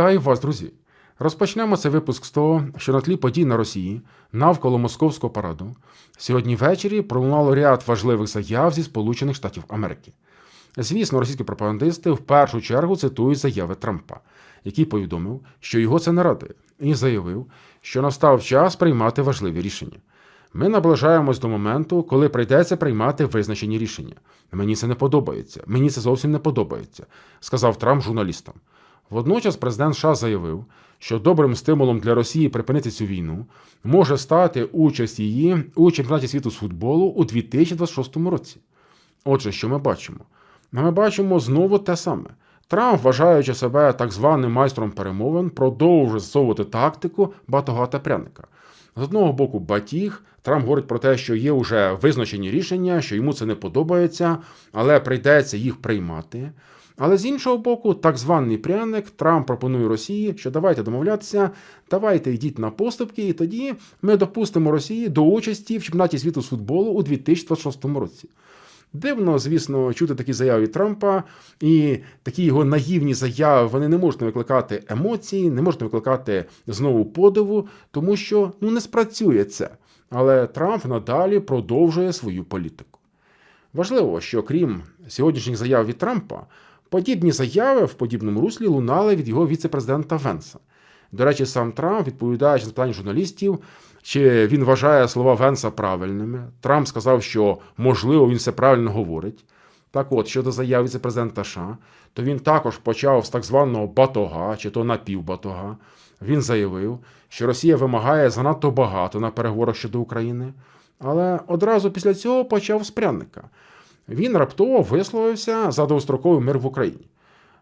Вітаю вас, друзі! Розпочнемо цей випуск з того, що на тлі подій на Росії навколо московського параду сьогодні ввечері пролунало ряд важливих заяв зі Сполучених Штатів Америки. Звісно, російські пропагандисти в першу чергу цитують заяви Трампа, який повідомив, що його це не радує, і заявив, що настав час приймати важливі рішення. Ми наближаємось до моменту, коли прийдеться приймати визначені рішення. Мені це не подобається. Мені це зовсім не подобається, сказав Трамп журналістам. Водночас президент США заявив, що добрим стимулом для Росії припинити цю війну може стати участь її у чемпіонаті світу з футболу у 2026 році. Отже, що ми бачимо? Ми бачимо знову те саме. Трамп, вважаючи себе так званим майстром перемовин, продовжує засовувати тактику батогата пряника. З одного боку, батіг, Трамп говорить про те, що є вже визначені рішення, що йому це не подобається, але прийдеться їх приймати. Але з іншого боку, так званий пряник Трамп пропонує Росії, що давайте домовлятися, давайте йдіть на поступки, і тоді ми допустимо Росії до участі в чемпіонаті світу з футболу у 2026 році. Дивно, звісно, чути такі заяви Трампа, і такі його наївні заяви вони не можуть викликати емоції, не можуть викликати знову подиву, тому що ну не спрацює це. Але Трамп надалі продовжує свою політику. Важливо, що крім сьогоднішніх заяв від Трампа, подібні заяви в подібному руслі лунали від його віце-президента Венса. До речі, сам Трамп, відповідаючи на питання журналістів, чи він вважає слова Венса правильними. Трамп сказав, що можливо він все правильно говорить. Так от, щодо заяв віце-президента США, то він також почав з так званого батога, чи то напівбатога. Він заявив, що Росія вимагає занадто багато на переговорах щодо України, але одразу після цього почав з пряника. Він раптово висловився за довгостроковий мир в Україні.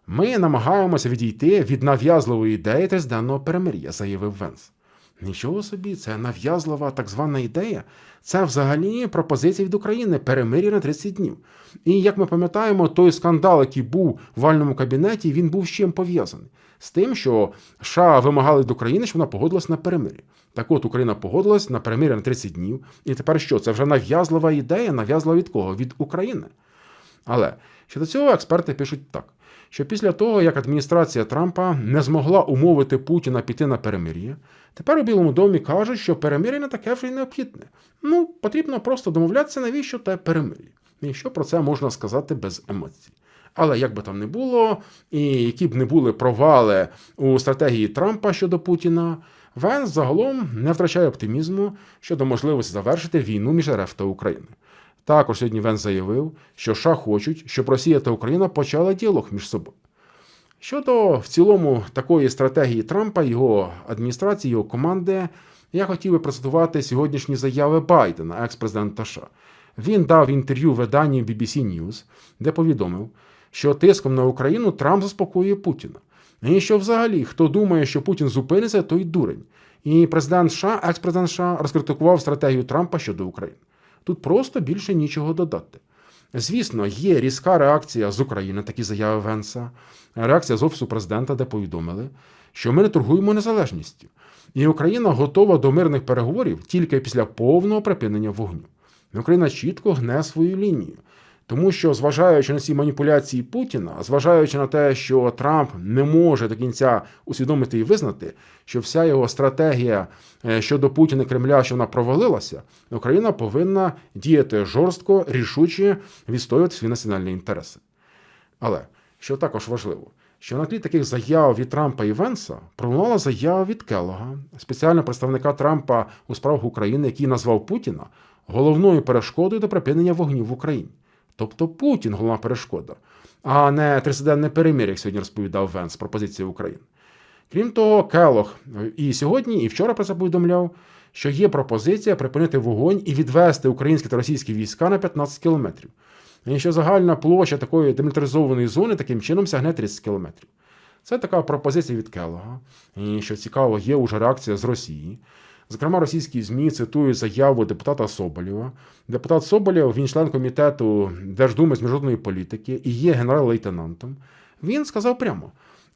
Ми намагаємося відійти від нав'язливої ідеї триденного перемир'я, заявив Венс. Нічого собі, це нав'язлива так звана ідея. Це взагалі пропозиція від України перемир'я на 30 днів. І як ми пам'ятаємо, той скандал, який був в вальному кабінеті, він був з чим пов'язаний з тим, що США вимагали від України, щоб вона погодилась на перемир'я. Так от Україна погодилась на перемир'я на 30 днів. І тепер що? Це вже нав'язлива ідея, нав'язлива від кого? Від України. Але щодо цього експерти пишуть так що після того, як адміністрація Трампа не змогла умовити Путіна піти на перемир'я, тепер у Білому домі кажуть, що перемир'я не таке вже й необхідне. Ну, потрібно просто домовлятися, навіщо те перемир'я. І що про це можна сказати без емоцій. Але як би там не було, і які б не були провали у стратегії Трампа щодо Путіна, Венс загалом не втрачає оптимізму щодо можливості завершити війну між РФ та Україною. Також сьогодні Вен заявив, що США хочуть, щоб Росія та Україна почали діалог між собою. Щодо в цілому такої стратегії Трампа, його адміністрації, його команди, я хотів би процитувати сьогоднішні заяви Байдена, екс-президента США. Він дав інтерв'ю виданню BBC News, де повідомив, що тиском на Україну Трамп заспокоює Путіна. І що взагалі, хто думає, що Путін зупиниться, той дурень. І президент США, екс-президент США, розкритикував стратегію Трампа щодо України. Тут просто більше нічого додати. Звісно, є різка реакція з України, такі заяви Венса, реакція з Офісу президента, де повідомили, що ми не торгуємо незалежністю, і Україна готова до мирних переговорів тільки після повного припинення вогню. Україна чітко гне свою лінію. Тому що, зважаючи на ці маніпуляції Путіна, зважаючи на те, що Трамп не може до кінця усвідомити і визнати, що вся його стратегія е, щодо Путіна і Кремля, що вона провалилася, Україна повинна діяти жорстко, рішуче, відстоювати свої національні інтереси. Але що також важливо, що на тлі таких заяв від Трампа і Венса пролунала заява від Келлога, спеціального представника Трампа у справах України, який назвав Путіна головною перешкодою до припинення вогню в Україні. Тобто Путін головна перешкода, а не тридцятиденне перемир'я, як сьогодні розповідав Венс про позицію України. Крім того, Келох і сьогодні, і вчора про це повідомляв, що є пропозиція припинити вогонь і відвести українські та російські війська на 15 кілометрів. І що загальна площа такої демілітаризованої зони таким чином сягне 30 кілометрів. Це така пропозиція від Келога. І що цікаво, є уже реакція з Росії. Зокрема, російські ЗМІ цитують заяву депутата Соболєва. Депутат Соболєв, він член комітету Держдуми з міжнародної політики і є генерал-лейтенантом. Він сказав прямо: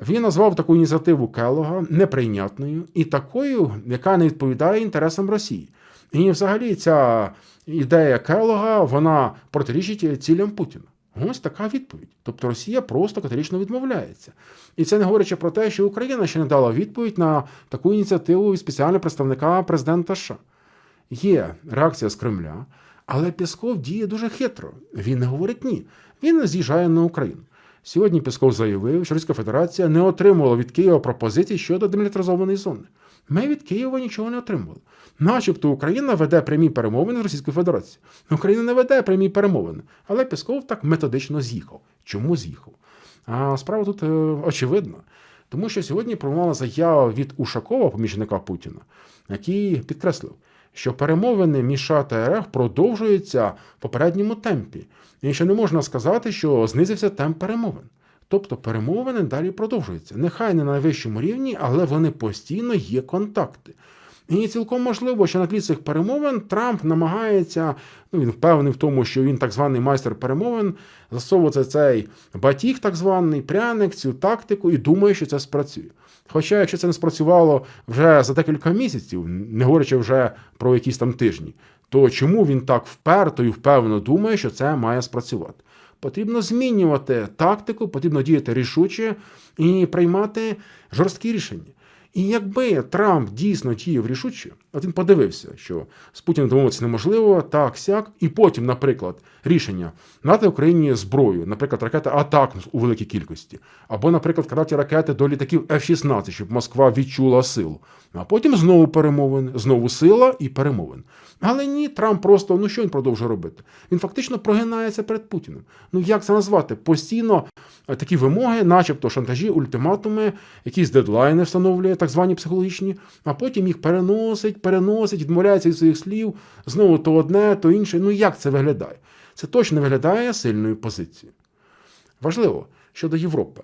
він назвав таку ініціативу Келога неприйнятною і такою, яка не відповідає інтересам Росії. І взагалі ця ідея Келога вона протирічить цілям Путіна. Ось така відповідь. Тобто Росія просто категорично відмовляється. І це не говорячи про те, що Україна ще не дала відповідь на таку ініціативу спеціального представника президента США. Є реакція з Кремля, але Пісков діє дуже хитро. Він не говорить ні. Він з'їжджає на Україну. Сьогодні Пісков заявив, що Російська Федерація не отримувала від Києва пропозицій щодо демілітаризованої зони. Ми від Києва нічого не отримували. Начебто Україна веде прямі перемовини з Російською Федерацією. Україна не веде прямі перемовини, але Пісков так методично з'їхав. Чому з'їхав? А справа тут е, очевидна. Тому що сьогодні пролунала заява від Ушакова, помічника Путіна, який підкреслив, що перемовини між США та РФ продовжуються в попередньому темпі. І що не можна сказати, що знизився темп перемовин. Тобто перемовини далі продовжуються. Нехай не на найвищому рівні, але вони постійно є контакти. І цілком можливо, що на тлі цих перемовин Трамп намагається, ну він впевнений в тому, що він так званий майстер перемовин, засовувати цей батіг, так званий пряник, цю тактику, і думає, що це спрацює. Хоча, якщо це не спрацювало вже за декілька місяців, не говорячи вже про якісь там тижні, то чому він так вперто і впевнено думає, що це має спрацювати? Потрібно змінювати тактику, потрібно діяти рішуче і приймати жорсткі рішення. І якби Трамп дійсно діяв рішуче, от він подивився, що з Путіним домовитися неможливо, так, сяк, і потім, наприклад, рішення надати Україні зброю, наприклад, ракети атак у великій кількості, або, наприклад, крадати ракети до літаків F-16, щоб Москва відчула силу. А потім знову перемовин, знову сила і перемовин. Але ні, Трамп просто ну що він продовжує робити? Він фактично прогинається перед Путіним. Ну як це назвати? Постійно такі вимоги, начебто шантажі, ультиматуми, якісь дедлайни встановлює, так звані психологічні, а потім їх переносить, переносить, відмовляється від своїх слів, знову то одне, то інше. Ну як це виглядає? Це точно виглядає сильною позицією. Важливо щодо Європи.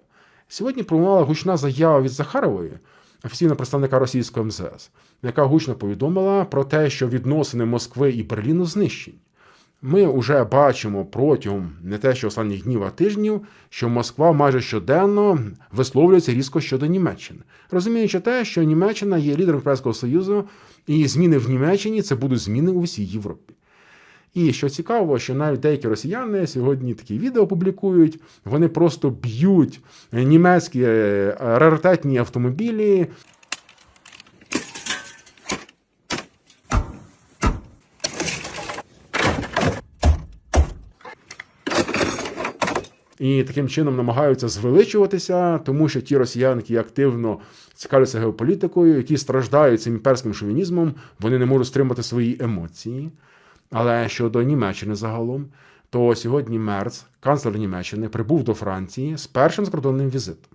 Сьогодні пролунала гучна заява від Захарової, офіційного представника російського МЗС, яка гучно повідомила про те, що відносини Москви і Берліну знищені. Ми вже бачимо протягом не те, що останніх днів, а тижнів, що Москва майже щоденно висловлюється різко щодо Німеччини, розуміючи те, що Німеччина є лідером Європейського Союзу, і зміни в Німеччині це будуть зміни у всій Європі. І що цікаво, що навіть деякі росіяни сьогодні такі відео публікують, вони просто б'ють німецькі е, раритетні автомобілі. І таким чином намагаються звеличуватися, тому що ті росіяни, які активно цікавляться геополітикою, які страждають цим імперським шовінізмом, вони не можуть стримати свої емоції. Але щодо Німеччини загалом, то сьогодні Мерц, канцлер Німеччини, прибув до Франції з першим закордонним візитом.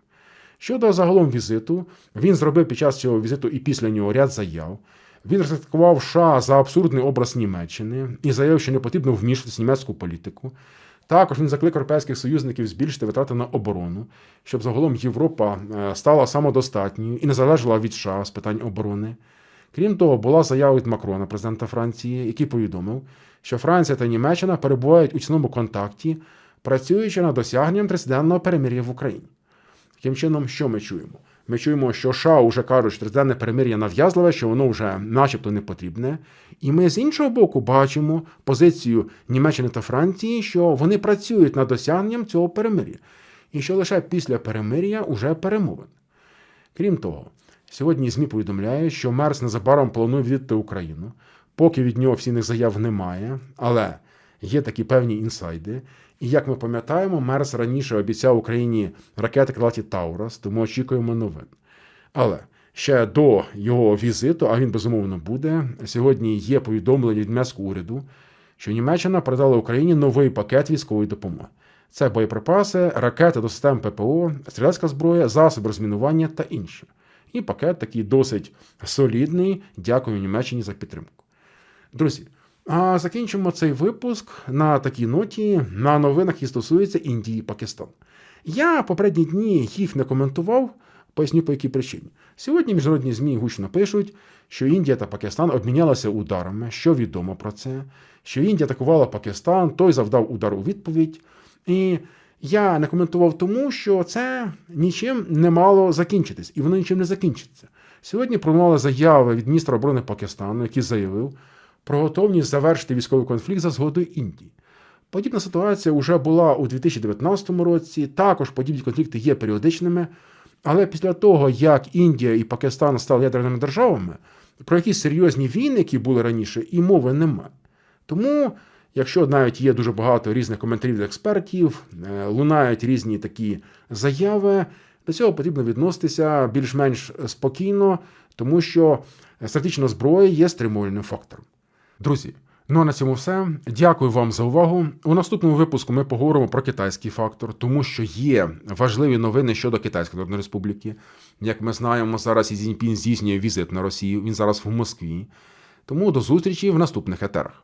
Щодо загалом візиту, він зробив під час цього візиту і після нього ряд заяв. Він розкритикував США за абсурдний образ Німеччини і заявив, що не потрібно вмішуватися в німецьку політику. Також він закликав європейських союзників збільшити витрати на оборону, щоб загалом Європа е, стала самодостатньою і не залежала від США з питань оборони. Крім того, була заява від Макрона, президента Франції, який повідомив, що Франція та Німеччина перебувають у ціному контакті, працюючи над досягненням тридцятиденного перемир'я в Україні. Таким чином, що ми чуємо? Ми чуємо, що США вже кажуть, що тридцятиденне перемир'я нав'язливе, що воно вже начебто не потрібне. І ми з іншого боку бачимо позицію Німеччини та Франції, що вони працюють над досягненням цього перемир'я. І що лише після перемир'я уже перемовин. Крім того, Сьогодні ЗМІ повідомляє, що Мерс незабаром планує відвідати Україну. Поки від нього офіційних заяв немає, але є такі певні інсайди. І як ми пам'ятаємо, Мерс раніше обіцяв Україні ракети крилаті Таурас, тому очікуємо новин. Але ще до його візиту, а він безумовно буде, сьогодні є повідомлення від німецького уряду, що Німеччина передала Україні новий пакет військової допомоги. Це боєприпаси, ракети до систем ППО, стрілецька зброя, засоби розмінування та інше. І пакет такий досить солідний. Дякую Німеччині за підтримку. Друзі, а закінчимо цей випуск на такій ноті на новинах, які стосуються Індії і Пакистану. Я попередні дні їх не коментував, поясню по якій причині. Сьогодні міжнародні ЗМІ гучно пишуть, що Індія та Пакистан обмінялися ударами, що відомо про це, що Індія атакувала Пакистан, той завдав удар у відповідь. І я не коментував тому, що це нічим не мало закінчитись, і воно нічим не закінчиться. Сьогодні пролунала заява від міністра оборони Пакистану, який заявив про готовність завершити військовий конфлікт за згодою Індії. Подібна ситуація вже була у 2019 році. Також подібні конфлікти є періодичними. Але після того, як Індія і Пакистан стали ядерними державами, про якісь серйозні війни, які були раніше, і мови немає. Тому, якщо навіть є дуже багато різних коментарів від експертів, е, лунають різні такі заяви, до цього потрібно відноситися більш-менш спокійно, тому що стратегічна зброя є стримувальним фактором. Друзі, ну а на цьому все. Дякую вам за увагу. У наступному випуску ми поговоримо про китайський фактор, тому що є важливі новини щодо Китайської Народної Республіки. Як ми знаємо, зараз і Цзіньпін здійснює візит на Росію. Він зараз в Москві. Тому до зустрічі в наступних етерах.